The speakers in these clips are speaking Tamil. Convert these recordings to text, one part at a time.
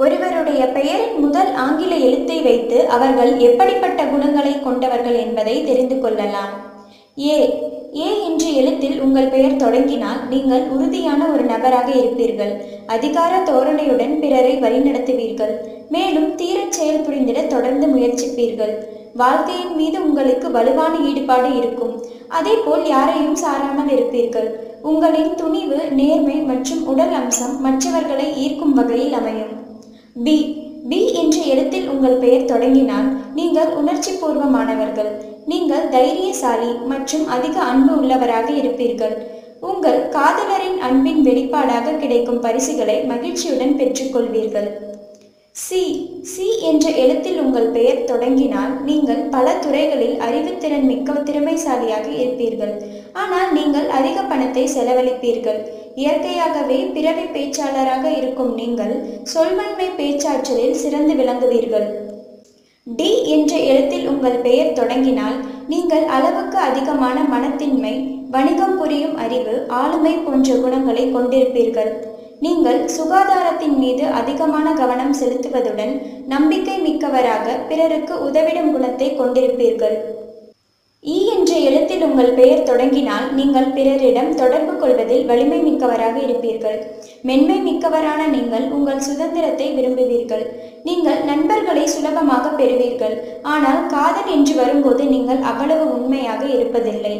ஒருவருடைய பெயரின் முதல் ஆங்கில எழுத்தை வைத்து அவர்கள் எப்படிப்பட்ட குணங்களை கொண்டவர்கள் என்பதை தெரிந்து கொள்ளலாம். ஏ. ஏ என்ற எழுத்தில் உங்கள் பெயர் தொடங்கினால் நீங்கள் உறுதியான ஒரு நபராக இருப்பீர்கள். அதிகார தோரணையுடன் பிறரை வழிநடத்துவீர்கள். மேலும் தீரச் செயல் புரிந்திட தொடர்ந்து முயற்சிப்பீர்கள். வாழ்க்கையின் மீது உங்களுக்கு வலுவான ஈடுபாடு இருக்கும். அதேபோல் யாரையும் சாராமல் இருப்பீர்கள். உங்களின் துணிவு நேர்மை மற்றும் உடல் அம்சம் மற்றவர்களை ஈர்க்கும் வகையில் அமையும். பி பி என்ற எழுத்தில் உங்கள் பெயர் தொடங்கினால் நீங்கள் உணர்ச்சி பூர்வமானவர்கள் நீங்கள் தைரியசாலி மற்றும் அதிக அன்பு உள்ளவராக இருப்பீர்கள். உங்கள் காதலரின் அன்பின் வெளிப்பாடாக கிடைக்கும் பரிசுகளை மகிழ்ச்சியுடன் பெற்றுக்கொள்வீர்கள். சி சி என்ற எழுத்தில் உங்கள் பெயர் தொடங்கினால் நீங்கள் பல துறைகளில் அறிவுத்திறன் மிக்க திறமைசாலியாக இருப்பீர்கள். ஆனால் நீங்கள் அதிக பணத்தை செலவழிப்பீர்கள். இயற்கையாகவே பிறவி பேச்சாளராக இருக்கும் நீங்கள் சொல்வன்மை பேச்சாற்றலில் சிறந்து விளங்குவீர்கள். டி என்ற எழுத்தில் உங்கள் பெயர் தொடங்கினால் நீங்கள் அளவுக்கு அதிகமான மனத்தின்மை வணிகம் புரியும் அறிவு ஆளுமை போன்ற குணங்களை கொண்டிருப்பீர்கள். நீங்கள் சுகாதாரத்தின் மீது அதிகமான கவனம் செலுத்துவதுடன் நம்பிக்கை மிக்கவராக பிறருக்கு உதவிடும் குணத்தை கொண்டிருப்பீர்கள். ஈ என்ற எழுத்தில் உங்கள் பெயர் தொடங்கினால் நீங்கள் பிறரிடம் தொடர்பு கொள்வதில் வலிமை மிக்கவராக இருப்பீர்கள். மென்மை மிக்கவரான நீங்கள் உங்கள் சுதந்திரத்தை விரும்புவீர்கள். நீங்கள் நண்பர்களை சுலபமாக பெறுவீர்கள். ஆனால் காதல் என்று வரும்போது நீங்கள் அவ்வளவு உண்மையாக இருப்பதில்லை.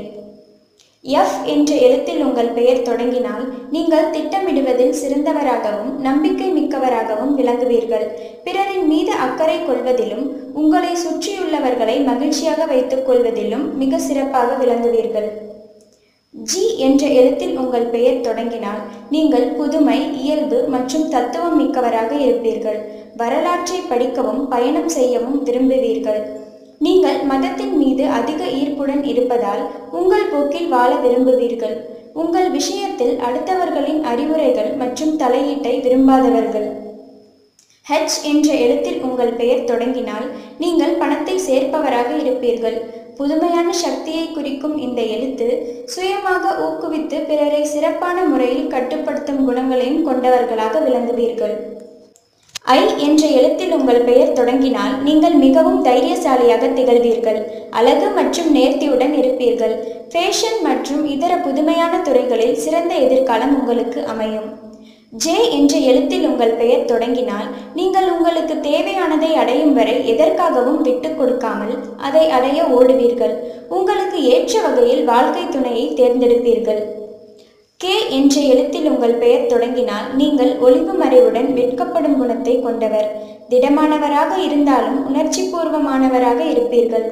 எஃப் என்ற எழுத்தில் உங்கள் பெயர் தொடங்கினால் நீங்கள் திட்டமிடுவதில் சிறந்தவராகவும் நம்பிக்கை மிக்கவராகவும் விளங்குவீர்கள். பிறரின் மீது அக்கறை கொள்வதிலும் உங்களை சுற்றியுள்ளவர்களை மகிழ்ச்சியாக வைத்துக் கொள்வதிலும் மிக சிறப்பாக விளங்குவீர்கள். ஜி என்ற எழுத்தில் உங்கள் பெயர் தொடங்கினால் நீங்கள் புதுமை இயல்பு மற்றும் தத்துவம் மிக்கவராக இருப்பீர்கள். வரலாற்றை படிக்கவும் பயணம் செய்யவும் விரும்புவீர்கள். நீங்கள் மதத்தின் மீது அதிக ஈர்ப்புடன் இருப்பதால் உங்கள் போக்கில் வாழ விரும்புவீர்கள். உங்கள் விஷயத்தில் அடுத்தவர்களின் அறிவுரைகள் மற்றும் தலையீட்டை விரும்பாதவர்கள். ஹெச் என்ற எழுத்தில் உங்கள் பெயர் தொடங்கினால் நீங்கள் பணத்தை சேர்ப்பவராக இருப்பீர்கள். புதுமையான சக்தியை குறிக்கும் இந்த எழுத்து சுயமாக ஊக்குவித்து பிறரை சிறப்பான முறையில் கட்டுப்படுத்தும் குணங்களையும் கொண்டவர்களாக விளங்குவீர்கள். ஐ என்ற எழுத்தில் உங்கள் பெயர் தொடங்கினால் நீங்கள் மிகவும் தைரியசாலியாக திகழ்வீர்கள். அழகு மற்றும் நேர்த்தியுடன் இருப்பீர்கள். ஃபேஷன் மற்றும் இதர புதுமையான துறைகளில் சிறந்த எதிர்காலம் உங்களுக்கு அமையும். ஜே என்ற எழுத்தில் உங்கள் பெயர் தொடங்கினால் நீங்கள் உங்களுக்கு தேவையானதை அடையும் வரை எதற்காகவும் விட்டு கொடுக்காமல் அதை அடைய ஓடுவீர்கள். உங்களுக்கு ஏற்ற வகையில் வாழ்க்கை துணையை தேர்ந்தெடுப்பீர்கள். கே என்ற எழுத்தில் உங்கள் பெயர் தொடங்கினால் நீங்கள் ஒளிவு மறைவுடன் வெட்கப்படும் குணத்தை கொண்டவர். திடமானவராக இருந்தாலும் உணர்ச்சி பூர்வமானவராக இருப்பீர்கள்.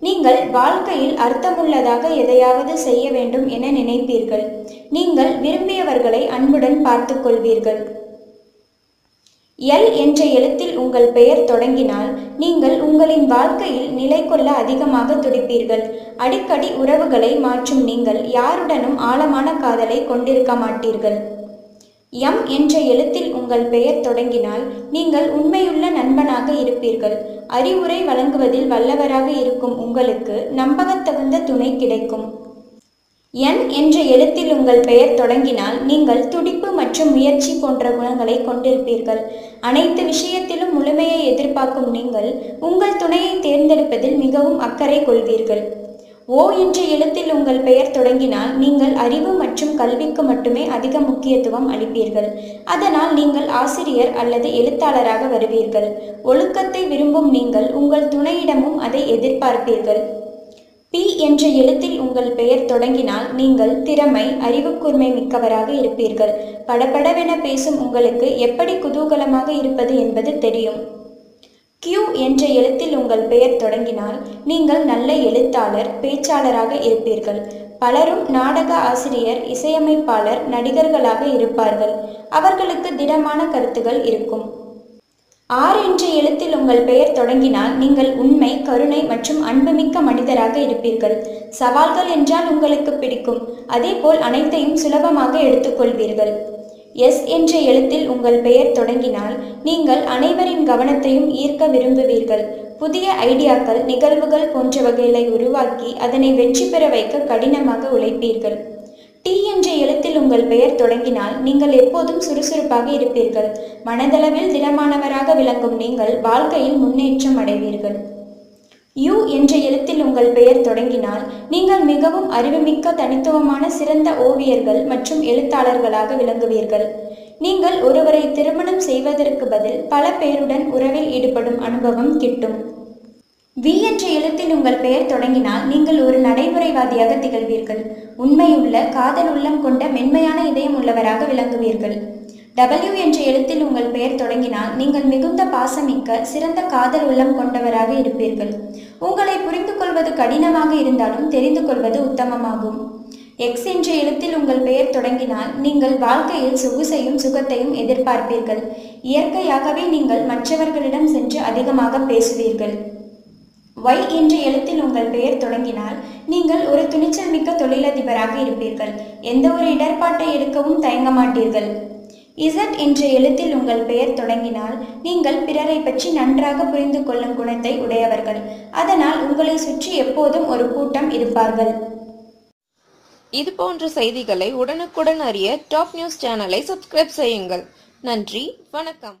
நீங்கள் வாழ்க்கையில் அர்த்தமுள்ளதாக எதையாவது செய்ய வேண்டும் என நினைப்பீர்கள். நீங்கள் விரும்பியவர்களை அன்புடன் பார்த்துக்கொள்வீர்கள் எல் என்ற எழுத்தில் உங்கள் பெயர் தொடங்கினால் நீங்கள் உங்களின் வாழ்க்கையில் நிலை கொள்ள அதிகமாக துடிப்பீர்கள். அடிக்கடி உறவுகளை மாற்றும் நீங்கள் யாருடனும் ஆழமான காதலை கொண்டிருக்க மாட்டீர்கள். எம் என்ற எழுத்தில் உங்கள் பெயர் தொடங்கினால் நீங்கள் உண்மையுள்ள நண்பனாக இருப்பீர்கள். அறிவுரை வழங்குவதில் வல்லவராக இருக்கும் உங்களுக்கு நம்பகத்தகுந்த துணை கிடைக்கும். என் என்ற எழுத்தில் உங்கள் பெயர் தொடங்கினால் நீங்கள் துடிப்பு மற்றும் முயற்சி போன்ற குணங்களை கொண்டிருப்பீர்கள். அனைத்து விஷயத்திலும் முழுமையை எதிர்பார்க்கும் நீங்கள் உங்கள் துணையை தேர்ந்தெடுப்பதில் மிகவும் அக்கறை கொள்வீர்கள். ஓ என்ற எழுத்தில் உங்கள் பெயர் தொடங்கினால் நீங்கள் அறிவு மற்றும் கல்விக்கு மட்டுமே அதிக முக்கியத்துவம் அளிப்பீர்கள். அதனால் நீங்கள் ஆசிரியர் அல்லது எழுத்தாளராக வருவீர்கள். ஒழுக்கத்தை விரும்பும் நீங்கள் உங்கள் துணையிடமும் அதை எதிர்பார்ப்பீர்கள். பி என்ற எழுத்தில் உங்கள் பெயர் தொடங்கினால் நீங்கள் திறமை அறிவுக்கூர்மை மிக்கவராக இருப்பீர்கள். படபடவென பேசும் உங்களுக்கு எப்படி குதூகலமாக இருப்பது என்பது தெரியும். கியூ என்ற எழுத்தில் உங்கள் பெயர் தொடங்கினால் நீங்கள் நல்ல எழுத்தாளர் பேச்சாளராக இருப்பீர்கள். பலரும் நாடக ஆசிரியர் இசையமைப்பாளர் நடிகர்களாக இருப்பார்கள். அவர்களுக்கு திடமான கருத்துகள் இருக்கும். ஆர் என்ற எழுத்தில் உங்கள் பெயர் தொடங்கினால் நீங்கள் உண்மை கருணை மற்றும் அன்புமிக்க மனிதராக இருப்பீர்கள். சவால்கள் என்றால் உங்களுக்கு பிடிக்கும். அதேபோல் அனைத்தையும் சுலபமாக எடுத்துக்கொள்வீர்கள். எஸ் என்ற எழுத்தில் உங்கள் பெயர் தொடங்கினால் நீங்கள் அனைவரின் கவனத்தையும் ஈர்க்க விரும்புவீர்கள். புதிய ஐடியாக்கள் நிகழ்வுகள் போன்றவகைகளை உருவாக்கி அதனை வெற்றி பெற வைக்க கடினமாக உழைப்பீர்கள். டி என்ற எழுத்தில் உங்கள் பெயர் தொடங்கினால் நீங்கள் எப்போதும் சுறுசுறுப்பாக இருப்பீர்கள். மனதளவில் திடமானவராக விளங்கும் நீங்கள் வாழ்க்கையில் முன்னேற்றம் அடைவீர்கள். யூ என்ற எழுத்தில் உங்கள் பெயர் தொடங்கினால் நீங்கள் மிகவும் அறிவுமிக்க தனித்துவமான சிறந்த ஓவியர்கள் மற்றும் எழுத்தாளர்களாக விளங்குவீர்கள். நீங்கள் ஒருவரை திருமணம் செய்வதற்கு பதில் பல பேருடன் உறவில் ஈடுபடும் அனுபவம் கிட்டும். வி என்ற எழுத்தில் உங்கள் பெயர் தொடங்கினால் நீங்கள் ஒரு நடைமுறைவாதியாக திகழ்வீர்கள். உண்மையுள்ள காதல் உள்ளம் கொண்ட மென்மையான இதயம் உள்ளவராக விளங்குவீர்கள். டபிள்யூ என்ற எழுத்தில் உங்கள் பெயர் தொடங்கினால் நீங்கள் மிகுந்த பாசமிக்க சிறந்த காதல் உள்ளம் கொண்டவராக இருப்பீர்கள். உங்களை புரிந்து கொள்வது கடினமாக இருந்தாலும் தெரிந்து கொள்வது உத்தமமாகும். எக்ஸ் என்ற எழுத்தில் உங்கள் பெயர் தொடங்கினால் நீங்கள் வாழ்க்கையில் சொகுசையும் சுகத்தையும் எதிர்பார்ப்பீர்கள். இயற்கையாகவே நீங்கள் மற்றவர்களிடம் சென்று அதிகமாக பேசுவீர்கள். ஒய் என்ற எழுத்தில் உங்கள் பெயர் தொடங்கினால் நீங்கள் ஒரு துணிச்சல் மிக்க தொழிலதிபராக இருப்பீர்கள். எந்த ஒரு இடர்பாட்டை எடுக்கவும் தயங்க மாட்டீர்கள். இசட் என்ற எழுத்தில் உங்கள் பெயர் தொடங்கினால் நீங்கள் பிறரை பற்றி நன்றாக புரிந்து கொள்ளும் குணத்தை உடையவர்கள். அதனால் உங்களை சுற்றி எப்போதும் ஒரு கூட்டம் இருப்பார்கள். இது போன்ற செய்திகளை உடனுக்குடன் அறிய டாப் நியூஸ் சேனலை சப்ஸ்கிரைப் செய்யுங்கள். நன்றி. வணக்கம்.